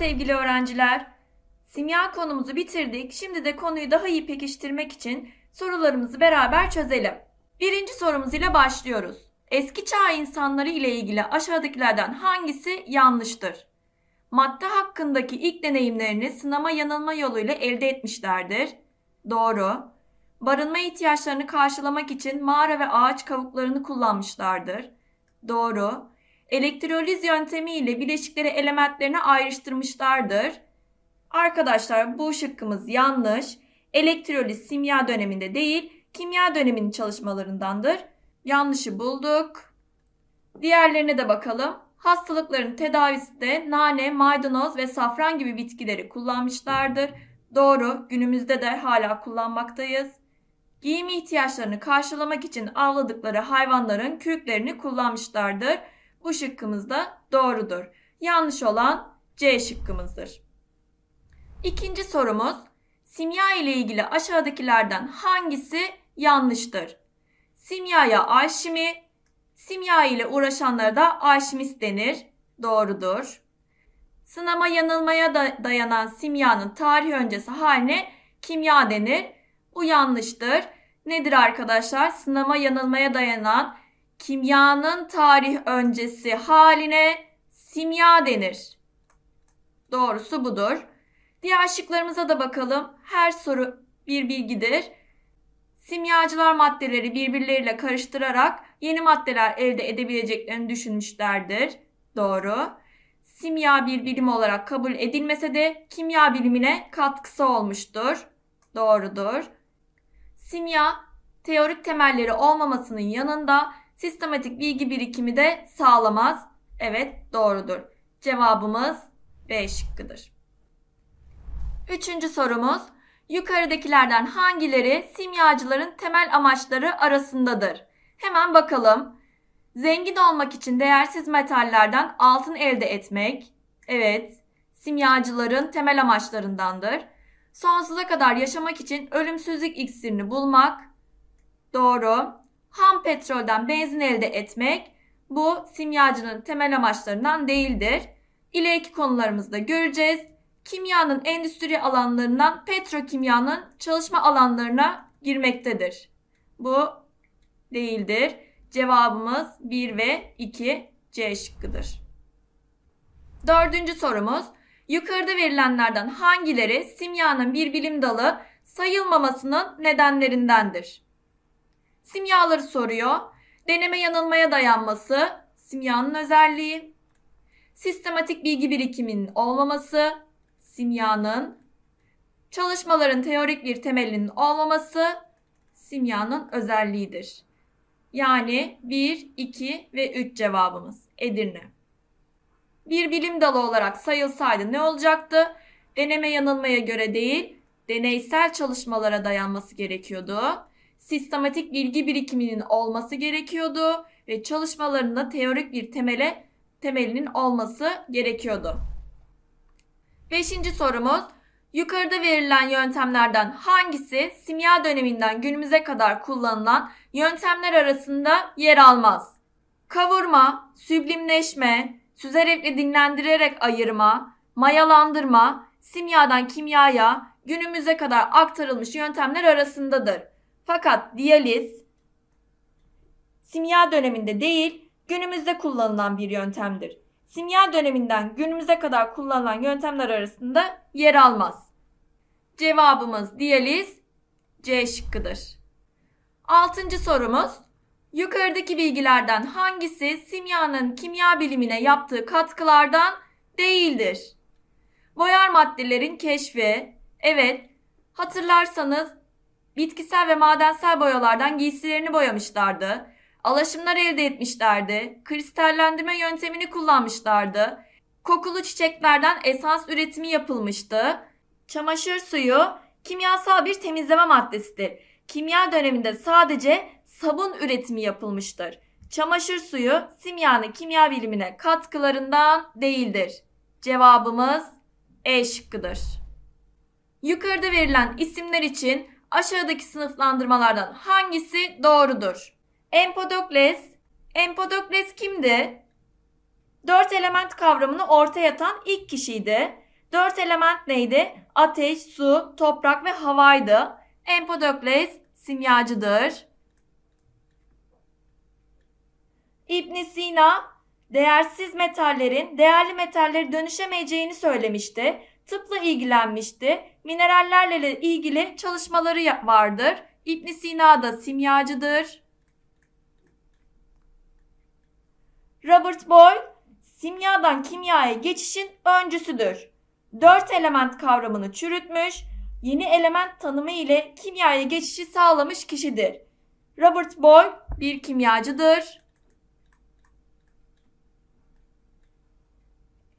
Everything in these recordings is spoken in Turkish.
sevgili öğrenciler. Simya konumuzu bitirdik. Şimdi de konuyu daha iyi pekiştirmek için sorularımızı beraber çözelim. Birinci sorumuz ile başlıyoruz. Eski çağ insanları ile ilgili aşağıdakilerden hangisi yanlıştır? Madde hakkındaki ilk deneyimlerini sınama yanılma yoluyla elde etmişlerdir. Doğru. Barınma ihtiyaçlarını karşılamak için mağara ve ağaç kavuklarını kullanmışlardır. Doğru. Elektroliz yöntemiyle bileşikleri elementlerine ayrıştırmışlardır. Arkadaşlar bu şıkkımız yanlış. Elektroliz simya döneminde değil, kimya döneminin çalışmalarındandır. Yanlışı bulduk. Diğerlerine de bakalım. Hastalıkların tedavisinde nane, maydanoz ve safran gibi bitkileri kullanmışlardır. Doğru, günümüzde de hala kullanmaktayız. Giyim ihtiyaçlarını karşılamak için avladıkları hayvanların kürklerini kullanmışlardır. Bu şıkkımız da doğrudur. Yanlış olan C şıkkımızdır. İkinci sorumuz. Simya ile ilgili aşağıdakilerden hangisi yanlıştır? Simyaya alşimi, simya ile uğraşanlara da alşimist denir. Doğrudur. Sınama yanılmaya da dayanan simyanın tarih öncesi haline kimya denir. Bu yanlıştır. Nedir arkadaşlar? Sınama yanılmaya dayanan kimyanın tarih öncesi haline simya denir. Doğrusu budur. Diğer şıklarımıza da bakalım. Her soru bir bilgidir. Simyacılar maddeleri birbirleriyle karıştırarak yeni maddeler elde edebileceklerini düşünmüşlerdir. Doğru. Simya bir bilim olarak kabul edilmese de kimya bilimine katkısı olmuştur. Doğrudur. Simya teorik temelleri olmamasının yanında sistematik bilgi birikimi de sağlamaz. Evet doğrudur. Cevabımız B şıkkıdır. Üçüncü sorumuz. Yukarıdakilerden hangileri simyacıların temel amaçları arasındadır? Hemen bakalım. Zengin olmak için değersiz metallerden altın elde etmek. Evet, simyacıların temel amaçlarındandır. Sonsuza kadar yaşamak için ölümsüzlük iksirini bulmak. Doğru. Ham petrolden benzin elde etmek. Bu simyacının temel amaçlarından değildir. İleriki konularımızda göreceğiz kimyanın endüstri alanlarından petrokimyanın çalışma alanlarına girmektedir. Bu değildir. Cevabımız 1 ve 2 C şıkkıdır. Dördüncü sorumuz. Yukarıda verilenlerden hangileri simyanın bir bilim dalı sayılmamasının nedenlerindendir? Simyaları soruyor. Deneme yanılmaya dayanması simyanın özelliği. Sistematik bilgi birikiminin olmaması simyanın, çalışmaların teorik bir temelinin olmaması simyanın özelliğidir. Yani 1, 2 ve 3 cevabımız Edirne. Bir bilim dalı olarak sayılsaydı ne olacaktı? Deneme yanılmaya göre değil, deneysel çalışmalara dayanması gerekiyordu. Sistematik bilgi birikiminin olması gerekiyordu ve çalışmalarında teorik bir temele temelinin olması gerekiyordu. Beşinci sorumuz. Yukarıda verilen yöntemlerden hangisi simya döneminden günümüze kadar kullanılan yöntemler arasında yer almaz? Kavurma, süblimleşme, süzerek dinlendirerek ayırma, mayalandırma, simyadan kimyaya günümüze kadar aktarılmış yöntemler arasındadır. Fakat diyaliz simya döneminde değil, günümüzde kullanılan bir yöntemdir simya döneminden günümüze kadar kullanılan yöntemler arasında yer almaz. Cevabımız diyaliz C şıkkıdır. Altıncı sorumuz. Yukarıdaki bilgilerden hangisi simyanın kimya bilimine yaptığı katkılardan değildir? Boyar maddelerin keşfi. Evet, hatırlarsanız bitkisel ve madensel boyalardan giysilerini boyamışlardı alaşımlar elde etmişlerdi. Kristallendirme yöntemini kullanmışlardı. Kokulu çiçeklerden esans üretimi yapılmıştı. Çamaşır suyu kimyasal bir temizleme maddesidir. Kimya döneminde sadece sabun üretimi yapılmıştır. Çamaşır suyu simyanın kimya bilimine katkılarından değildir. Cevabımız E şıkkıdır. Yukarıda verilen isimler için aşağıdaki sınıflandırmalardan hangisi doğrudur? Empedokles. Empedokles kimdi? Dört element kavramını ortaya atan ilk kişiydi. Dört element neydi? Ateş, su, toprak ve havaydı. Empedokles simyacıdır. İbn Sina değersiz metallerin değerli metalleri dönüşemeyeceğini söylemişti. Tıpla ilgilenmişti. Minerallerle ilgili çalışmaları vardır. İbn Sina da simyacıdır. Robert Boyle simyadan kimyaya geçişin öncüsüdür. Dört element kavramını çürütmüş, yeni element tanımı ile kimyaya geçişi sağlamış kişidir. Robert Boyle bir kimyacıdır.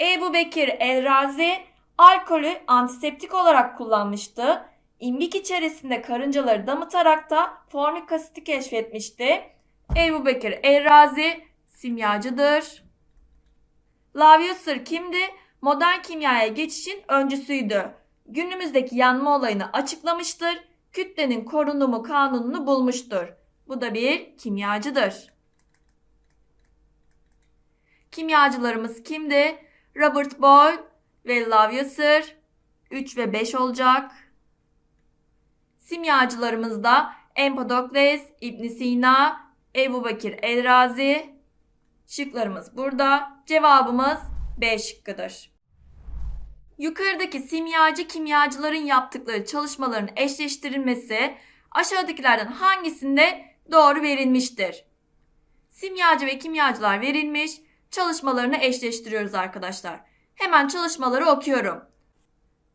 Ebu Bekir El-Razi alkolü antiseptik olarak kullanmıştı. İmbik içerisinde karıncaları damıtarak da formik asiti keşfetmişti. Ebu Bekir El-Razi simyacıdır. Lavoisier kimdi? Modern kimyaya geçişin öncüsüydü. Günümüzdeki yanma olayını açıklamıştır. Kütlenin korunumu kanununu bulmuştur. Bu da bir kimyacıdır. Kimyacılarımız kimdi? Robert Boyle ve Lavoisier 3 ve 5 olacak. Simyacılarımız da Empedokles, İbn Sina, Ebu Bakir El-Razi. Şıklarımız burada. Cevabımız B şıkkıdır. Yukarıdaki simyacı kimyacıların yaptıkları çalışmaların eşleştirilmesi aşağıdakilerden hangisinde doğru verilmiştir? Simyacı ve kimyacılar verilmiş, çalışmalarını eşleştiriyoruz arkadaşlar. Hemen çalışmaları okuyorum.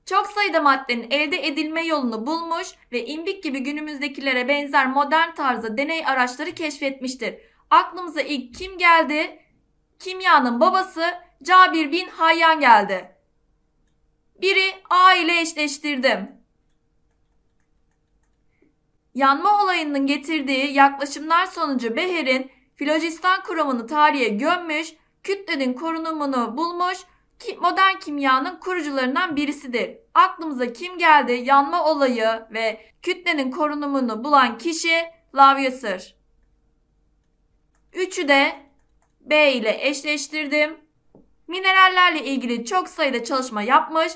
Çok sayıda maddenin elde edilme yolunu bulmuş ve imbik gibi günümüzdekilere benzer modern tarzda deney araçları keşfetmiştir. Aklımıza ilk kim geldi? Kimyanın babası Cabir bin Hayyan geldi. Biri A ile eşleştirdim. Yanma olayının getirdiği yaklaşımlar sonucu Beher'in filojistan kuramını tarihe gömmüş, kütlenin korunumunu bulmuş, modern kimyanın kurucularından birisidir. Aklımıza kim geldi? Yanma olayı ve kütlenin korunumunu bulan kişi Lavoisier. Üçü de B ile eşleştirdim. Minerallerle ilgili çok sayıda çalışma yapmış.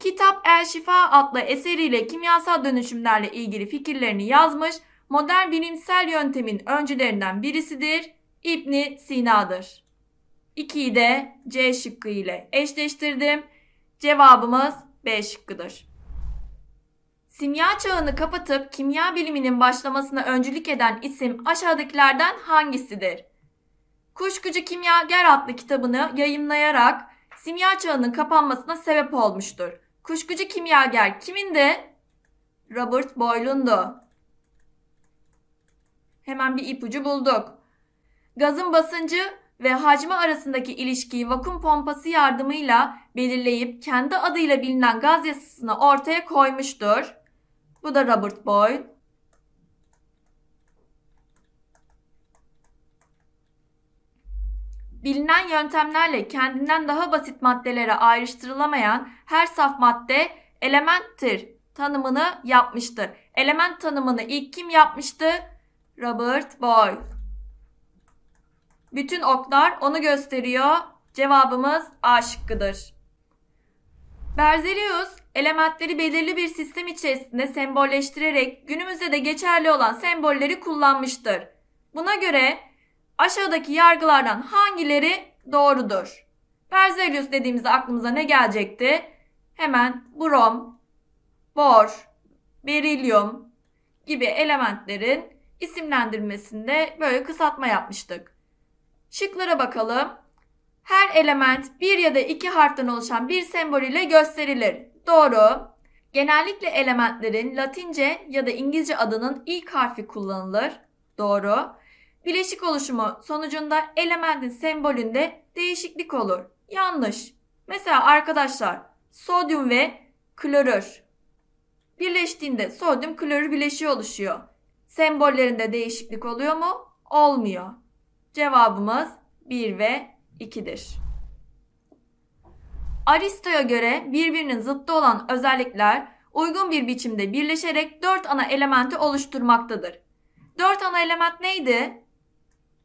Kitap El Şifa adlı eseriyle kimyasal dönüşümlerle ilgili fikirlerini yazmış. Modern bilimsel yöntemin öncülerinden birisidir. İbni Sina'dır. 2'yi de C şıkkı ile eşleştirdim. Cevabımız B şıkkıdır. Simya çağını kapatıp kimya biliminin başlamasına öncülük eden isim aşağıdakilerden hangisidir? Kuşkucu Kimyager adlı kitabını yayımlayarak simya çağının kapanmasına sebep olmuştur. Kuşkucu kimyager kimindi? Robert Boyle'undu. Hemen bir ipucu bulduk. Gazın basıncı ve hacmi arasındaki ilişkiyi vakum pompası yardımıyla belirleyip kendi adıyla bilinen gaz yasasını ortaya koymuştur. Bu da Robert Boyle. Bilinen yöntemlerle kendinden daha basit maddelere ayrıştırılamayan her saf madde elementtir tanımını yapmıştır. Element tanımını ilk kim yapmıştı? Robert Boyle. Bütün oklar onu gösteriyor. Cevabımız A şıkkıdır. Berzelius elementleri belirli bir sistem içerisinde sembolleştirerek günümüzde de geçerli olan sembolleri kullanmıştır. Buna göre aşağıdaki yargılardan hangileri doğrudur? Berzelius dediğimizde aklımıza ne gelecekti? Hemen brom, bor, berilyum gibi elementlerin isimlendirmesinde böyle kısaltma yapmıştık. Şıklara bakalım. Her element bir ya da iki harften oluşan bir sembol ile gösterilir. Doğru. Genellikle elementlerin Latince ya da İngilizce adının ilk harfi kullanılır. Doğru. Bileşik oluşumu sonucunda elementin sembolünde değişiklik olur. Yanlış. Mesela arkadaşlar sodyum ve klorür birleştiğinde sodyum klorür bileşiği oluşuyor. Sembollerinde değişiklik oluyor mu? Olmuyor. Cevabımız 1 ve 2'dir. Aristo'ya göre birbirinin zıttı olan özellikler uygun bir biçimde birleşerek 4 ana elementi oluşturmaktadır. 4 ana element neydi?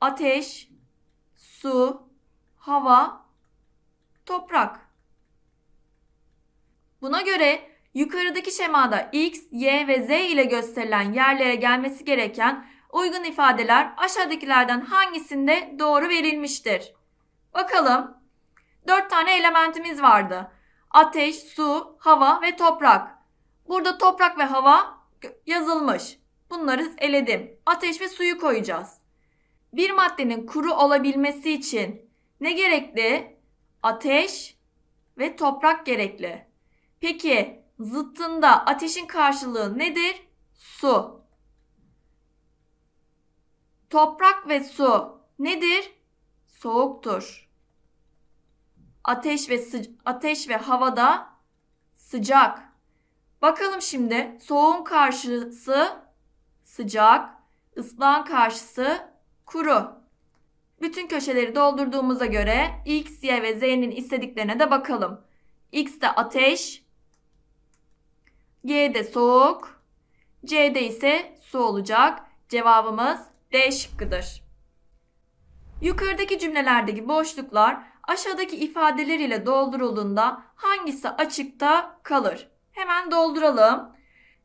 Ateş, su, hava, toprak. Buna göre yukarıdaki şemada x, y ve z ile gösterilen yerlere gelmesi gereken uygun ifadeler aşağıdakilerden hangisinde doğru verilmiştir? Bakalım. 4 tane elementimiz vardı. Ateş, su, hava ve toprak. Burada toprak ve hava yazılmış. Bunları eledim. Ateş ve suyu koyacağız. Bir maddenin kuru olabilmesi için ne gerekli? Ateş ve toprak gerekli. Peki zıttında ateşin karşılığı nedir? Su. Toprak ve su nedir? Soğuktur. Ateş ve ateş ve havada sıcak. Bakalım şimdi soğuğun karşısı sıcak, ıslağın karşısı kuru. Bütün köşeleri doldurduğumuza göre x, y ve z'nin istediklerine de bakalım. x de ateş, y de soğuk, c'de ise su olacak. Cevabımız D şıkkıdır. Yukarıdaki cümlelerdeki boşluklar aşağıdaki ifadeler ile doldurulduğunda hangisi açıkta kalır? Hemen dolduralım.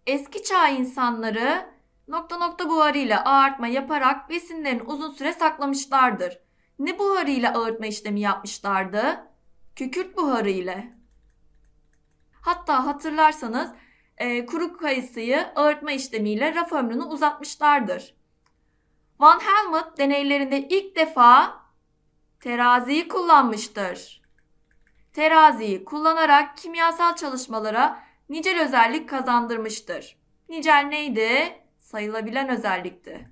Eski çağ insanları nokta nokta buharıyla ağartma yaparak besinlerini uzun süre saklamışlardır. Ne buharıyla ağırtma işlemi yapmışlardı? Kükürt buharı ile. Hatta hatırlarsanız e, kuru kayısıyı ağırtma işlemiyle raf ömrünü uzatmışlardır. Van Helmont deneylerinde ilk defa teraziyi kullanmıştır. Teraziyi kullanarak kimyasal çalışmalara nicel özellik kazandırmıştır. Nicel neydi? Sayılabilen özellikti.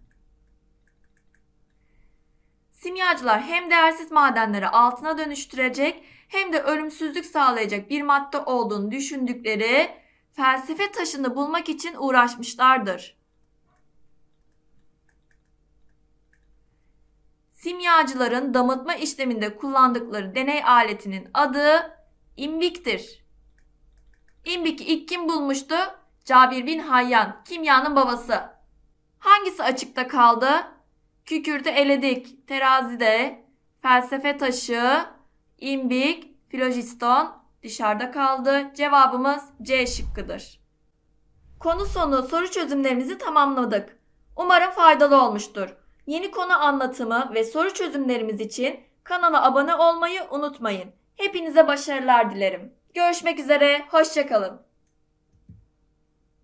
Simyacılar hem değersiz madenleri altına dönüştürecek hem de ölümsüzlük sağlayacak bir madde olduğunu düşündükleri felsefe taşını bulmak için uğraşmışlardır. Simyacıların damıtma işleminde kullandıkları deney aletinin adı imbiktir. İmbik'i ilk kim bulmuştu? Cabir bin Hayyan, kimyanın babası. Hangisi açıkta kaldı? Kükürtü eledik. Terazide, felsefe taşı, imbik, filojiston dışarıda kaldı. Cevabımız C şıkkıdır. Konu sonu soru çözümlerimizi tamamladık. Umarım faydalı olmuştur. Yeni konu anlatımı ve soru çözümlerimiz için kanala abone olmayı unutmayın. Hepinize başarılar dilerim. Görüşmek üzere, hoşçakalın.